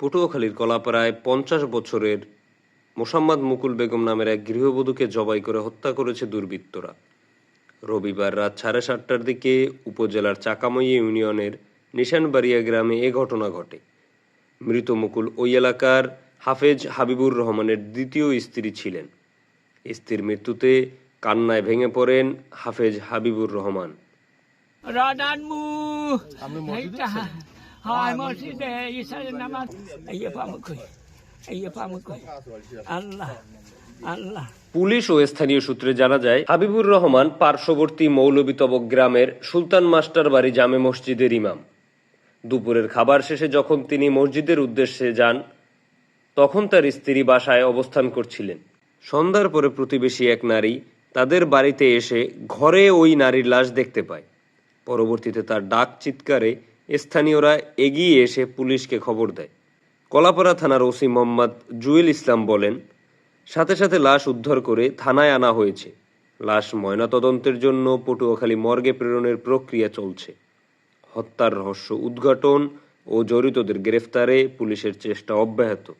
পটুয়াখালীর কলাপাড়ায় পঞ্চাশ বছরের মোসাম্মদ মুকুল বেগম নামের এক গৃহবধূকে জবাই করে হত্যা করেছে দুর্বৃত্তরা। রবিবার রাত সাড়ে সাতটার দিকে উপজেলার চাকামই ইউনিয়নের নিশানবাড়িয়া গ্রামে এ ঘটনা ঘটে। মৃত মুকুল ওই এলাকার হাফেজ হাবিবুর রহমানের দ্বিতীয় স্ত্রী ছিলেন। স্ত্রীর মৃত্যুতে কান্নায় ভেঙে পড়েন হাফেজ হাবিবুর রহমান। রাডানমু হয় মসজিদে ইসারের নামাজ এই পামুক কই এই পামুক কই আল্লাহ আল্লাহ পুলিশ ও স্থানীয় সূত্রে জানা যায় হাবিবুর রহমান পার্শ্ববর্তী মৌলবিতবক গ্রামের সুলতান মাস্টার বাড়ি জামে মসজিদের ইমাম। দুপুরের খাবার শেষে যখন তিনি মসজিদের উদ্দেশ্যে যান তখন তার স্ত্রী বাসায় অবস্থান করছিলেন। সন্ধ্যার পরে প্রতিবেশী এক নারী তাদের বাড়িতে এসে ঘরে ওই নারীর লাশ দেখতে পায়। পরবর্তীতে তার ডাক চিৎকারে স্থানীয়রা এগিয়ে এসে পুলিশকে খবর দেয়। কলাপাড়া থানার ওসি মোহাম্মদ জুয়েল ইসলাম বলেন, সাথে সাথে লাশ উদ্ধার করে থানায় আনা হয়েছে। লাশ ময়নাতদন্তের জন্য পটুয়াখালী মর্গে প্রেরণের প্রক্রিয়া চলছে। হত্যার রহস্য উদ্ঘাটন ও জড়িতদের গ্রেফতারে পুলিশের চেষ্টা অব্যাহত।